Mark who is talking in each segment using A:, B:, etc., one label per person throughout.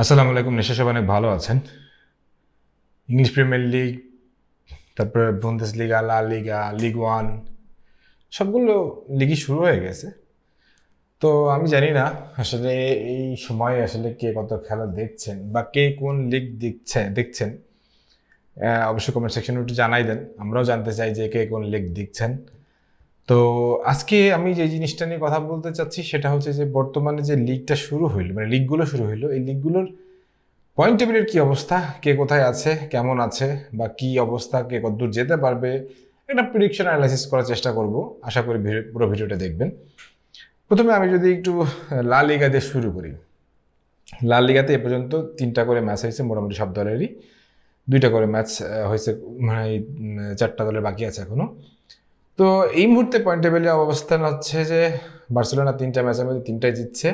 A: আসসালামু আলাইকুম নিশ্চয় সবাই অনেক ভালো আছেন? ইংলিশ প্রিমিয়ার লিগ তারপরে বুন্দেস লিগা লা লিগা লিগ ওয়ান সবগুলো লিগই শুরু হয়ে গেছে। তো আমি জানি না আসলে এই সময়ে আসলে কে কত খেলা দেখছেন বা কে কোন লিগ দেখছে দেখছেন। অবশ্যই কমেন্ট সেকশনে একটু জানাই দেন। আমরাও জানতে চাই যে কে কোন লিগ দেখছেন। তো আজকে আমি যে জিনিসটা নিয়ে কথা বলতে চাচ্ছি, সেটা হচ্ছে যে বর্তমানে যে লিগটা শুরু হইল মানে লিগগুলো শুরু হইল, এই লিগগুলোর পয়েন্ট টেবিলের কী অবস্থা? কে কোথায় আছে? কেমন আছে? বা কি অবস্থা? কে কতদূর যেতে পারবে? একটা প্রিডিকশন অ্যানালাইসিস করার চেষ্টা করব। আশা করি পুরো ভিডিওটা দেখবেন। প্রথমে আমি যদি একটু লা লিগা দিয়ে শুরু করি। লা লিগাতে এ পর্যন্ত তিনটা করে ম্যাচ হয়েছে, মোটামুটি সব দলেরই। দুইটা করে ম্যাচ হয়েছে মানে চারটা দলের বাকি আছে এখনও। তো এই মুহূর্তে পয়েন্ট টেবিলের অবস্থান হচ্ছে যে বার্সেলোনা তিনটা ম্যাচের মধ্যে তিনটাই জিতছে।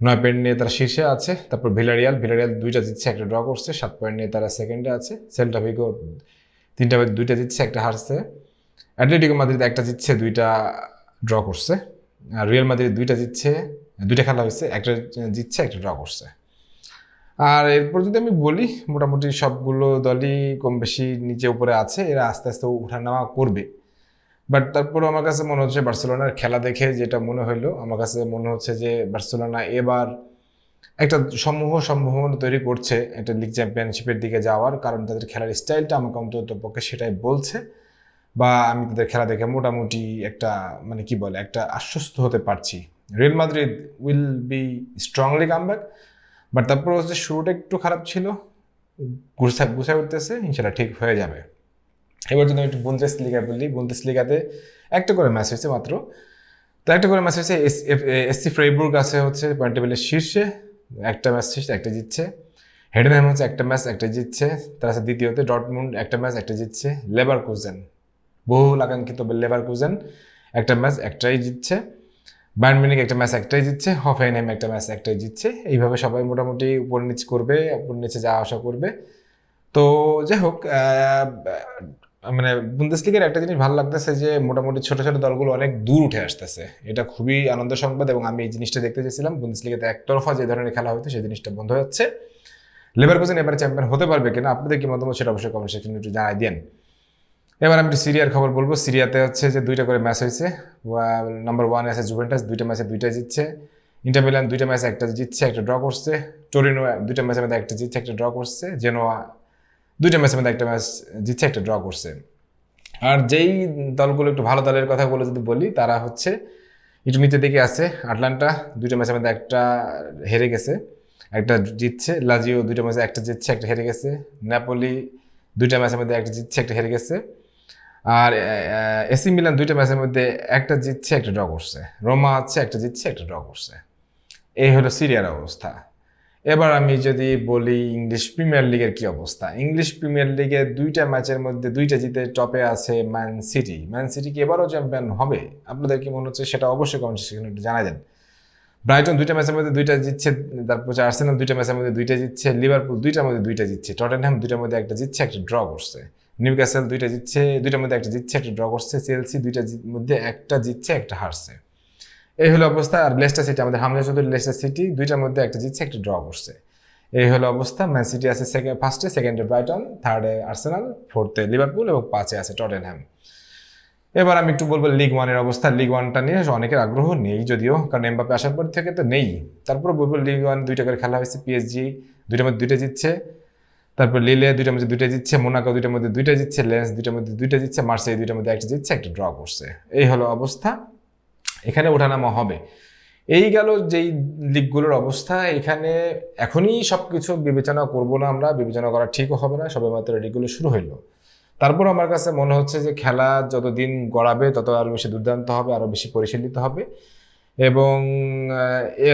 A: নয় পয়েন্ট নিয়ে তারা শীর্ষে আছে, তারপর ভিলারিয়াল ভিলারিয়াল দুইটা জিতছে, একটা ড্র করছে, সাত পয়েন্ট নিয়ে তারা সেকেন্ডে আছে। সেল্টা ভিগো তিনটা দুইটা জিতছে, একটা হারছে। অ্যাটলেটিকো মাদ্রিদ একটা জিতছে, দুইটা ড্র করছে। আর রিয়াল মাদ্রিদ দুইটা জিতছে, দুইটা খেলা হয়েছে, একটা জিতছে, একটা ড্র করছে। আর এরপর যদি আমি বলি, মোটামুটি সবগুলো দলই কম বেশি নিচে উপরে আছে, এরা আস্তে আস্তে উঠানামা করবে। বাট তারপর আমার কাছে মনে হচ্ছে বার্সেলোনার খেলা দেখে যেটা মনে হইল আমার কাছে মনে হচ্ছে যে বার্সেলোনা এবার একটা সমূহ সম্ভাবনা তৈরি করছে একটা লিগ চ্যাম্পিয়নশিপের দিকে যাওয়ার, কারণ তাদের খেলার স্টাইলটা আমাকে অন্তত পক্ষে সেটাই বলছে। বা আমি তাদের খেলা দেখে মোটামুটি একটা মানে কি বলে, একটা আশ্বস্ত হতে পারছি। Real Madrid will be strongly come back but তারপর হচ্ছে শুরুটা একটু খারাপ ছিল, গুছায় গুছায় উঠতেছে, ইনশাল্লাহ ঠিক হয়ে যাবে। এবার যদি একটু বুন্দেস লিগা বলি বুন্দেস লিগাতে একটা করে ম্যাচ হয়েছে মাত্র। তো একটা করে ম্যাচ হয়েছে এসসি ফ্রেইবুর্গ আছে হচ্ছে পয়েন্ট টেবিলের শীর্ষে। একটা ম্যাচ শেষ একটা জিতছে। হেডেনহ্যাম হচ্ছে একটা ম্যাচ একটা জিতছে। তার সাথে দ্বিতীয়তে ডটমুন্ড একটা ম্যাচ একটা জিতছে। লেবার কুজেন বহু আকাঙ্ক্ষিত লেবার কুজেন একটা ম্যাচ একটাই জিতছে। বায়ার্ন মিউনিক একটা ম্যাচ একটাই জিতছে। হফেনহেম একটা ম্যাচ একটাই জিতছে। এইভাবে সবাই মোটামুটি উপর নিচ করবে, উপর নিচে যাওয়া আসা করবে। তো যাই হোক মানে বুন্দেসলিগের একটা জিনিস ভালো লাগতেছে যে, মোটামুটি ছোট ছোট দলগুলো অনেক দূর উঠে আসতেছে। এটা খুবই আনন্দ সংবাদ এবং আমি এই জিনিসটা দেখতে চেয়েছিলাম। বুন্দেসলিগাতে একতরফা যে ধরনের খেলা হতো সেই জিনিসটা বন্ধ হয়ে যাচ্ছে। লেভারকুসেন এবারে চ্যাম্পিয়ন হতে পারবে কিনা, আপনাদের কি মতামত সেটা অবশ্যই কমেন্ট সেকশনে একটু জানাই দেন এবার আমি একটু সিরিয়ার খবর বলব। সিরিয়াতে হচ্ছে যে দুইটা করে ম্যাচ হয়েছে। নাম্বার ওয়ান আছে জুভেন্টাস দুইটা ম্যাচে দুইটা জিতছে। ইন্টার মিলান দুইটা ম্যাচে একটা জিতছে, একটা ড্র করছে। টোরিনো দুইটা ম্যাচের মধ্যে একটা জিতছে, একটা ড্র করছে। জেনোয়া দুইটা ম্যাচের মধ্যে একটা ম্যাচ জিতছে, একটা ড্র করছে। আর যেই দলগুলো একটু ভালো দলের কথা বলে যদি বলি, তারা হচ্ছে একটু নিচের দিকে আছে, আটলান্টা দুইটা ম্যাচের মধ্যে একটা হেরে গেছে, একটা জিতছে, লাজিও দুইটা ম্যাচে একটা জিতছে, একটা হেরে গেছে, নেপোলি দুইটা ম্যাচের মধ্যে একটা জিতছে, একটা হেরে গেছে। আর এসি মিলান দুইটা ম্যাচের মধ্যে একটা জিতছে, একটা ড্র করছে। রোমা আছে, একটা জিতছে, একটা ড্র করছে। এই হলো সিরিয়ার অবস্থা। এবার আমি যদি বলি ইংলিশ প্রিমিয়ার লিগের কি অবস্থা? ইংলিশ প্রিমিয়ার লিগে দুইটা ম্যাচের মধ্যে দুইটা জিতে টপে আছে ম্যান সিটি ম্যান সিটি কি এবারও চ্যাম্পিয়ন হবে? আপনাদের কি মনে হচ্ছে সেটা অবশ্যই কমেন্ট একটু জানাই দেন। ব্রাইটন দুইটা ম্যাচের মধ্যে দুইটা জিতছে, তারপর হচ্ছে আর্সেনাল দুইটা ম্যাচের মধ্যে দুইটা জিতছে লিভারপুল দুইটার মধ্যে দুইটা জিতছে টটেনহ্যাম দুইটার মধ্যে একটা জিতছে, একটা ড্র করছে। নিউক্যাসেল দুইটা জিতছে, দুইটার মধ্যে একটা জিতছে, একটা ড্র করছে চেলসি দুইটা মধ্যে একটা জিতছে, একটা হারছে। এই হলো অবস্থা আর লেস্টার সিটি, আমাদের হামজা চৌধুরী লেস্টার সিটি, দুইটার মধ্যে একটা জিতছে, একটা ড্র করছে এই হলো অবস্থা ম্যান সিটি আছে সেকেন্ড ফার্স্টে সেকেন্ডে ব্রাইটন থার্ডে আর্সেনাল ফোর্থে লিভারপুল এবং পাঁচে আছে টটেনহ্যাম এবার আমি একটু বলব লিগ ওয়ানের অবস্থা। লিগ ওয়ানটা নিয়ে অনেকের আগ্রহ নেই যদিও, কারণ এমবাপে আসার পর থেকে তো নেই। তারপর বলব লিগ ওয়ান দুইটা করে খেলা হয়েছে পিএসজি দুইটার মধ্যে দুইটা জিতছে, তারপর লিলে দুইটার মধ্যে দুইটা জিতছে মোনাকো দুইটার মধ্যে দুইটা জিতছে লেন্স দুইটার মধ্যে দুইটা জিতছে মার্সেই দুইটার মধ্যে একটা জিতছে, একটা ড্র করছে এই হলো অবস্থা। এখানে ওঠানামা হবে। এই গেল যেই লিগগুলোর অবস্থা, এখানে এখনই সব কিছু বিবেচনা করব না আমরা, বিবেচনা করা ঠিকও হবে না সবে মাত্র লিগগুলো শুরু হইল। তারপর আমার কাছে মনে হচ্ছে যে খেলা যতদিন গড়াবে, তত আরও বেশি দুর্দান্ত হবে আরও বেশি পরিচালিত হবে। এবং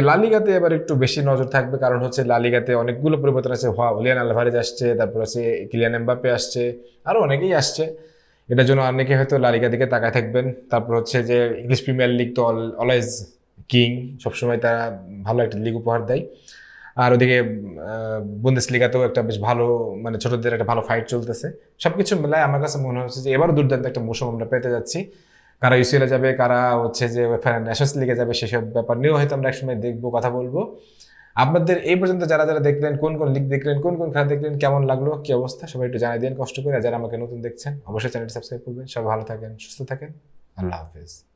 A: লালিগাতে এবার একটু বেশি নজর থাকবে, কারণ হচ্ছে লালিগাতে অনেকগুলো পরিবর্তন আছে। হওয়া ওলিয়ান আলভারেজ আসছে, তারপর হচ্ছে কিলিয়ান এমবাপে আসছে আরও অনেকেই আসছে। এটার জন্য অনেকে হয়তো লালিগা দিকে তাকায় থাকবেন। তারপর হচ্ছে যে ইংলিশ প্রিমিয়ার লিগ তো অলওয়েজ কিং সবসময় তারা ভালো একটা লিগ উপহার দেয়। আর ওদিকে বুন্দেস লিগাতেও একটা বেশ ভালো মানে ছোটদের একটা ভালো ফাইট চলতেছে। সব কিছু মিলায় আমার কাছে মনে হচ্ছে যে এবারও দুর্দান্ত একটা মৌসুম আমরা পেতে যাচ্ছি। কারা ইউসিএলে যাবে, কারা হচ্ছে যে ন্যাশনাল লিগে যাবে, সেসব ব্যাপার নিয়েও হয়তো আমরা একসময় দেখব, কথা বলব। আপনাদের এই পর্যন্ত যারা যারা দেখলেন, কোন কোন লিগ দেখলেন, কোন কোন খেলা দেখলেন, কেমন লাগল, কি অবস্থা, সবাই একটু জানিয়ে দিন, কষ্ট করে। যারা আমাকে নতুন দেখছেন, অবশ্যই চ্যানেলটি সাবস্ক্রাইব করবেন। সবাই ভালো থাকেন, সুস্থ থাকেন। আল্লাহ হাফেজ।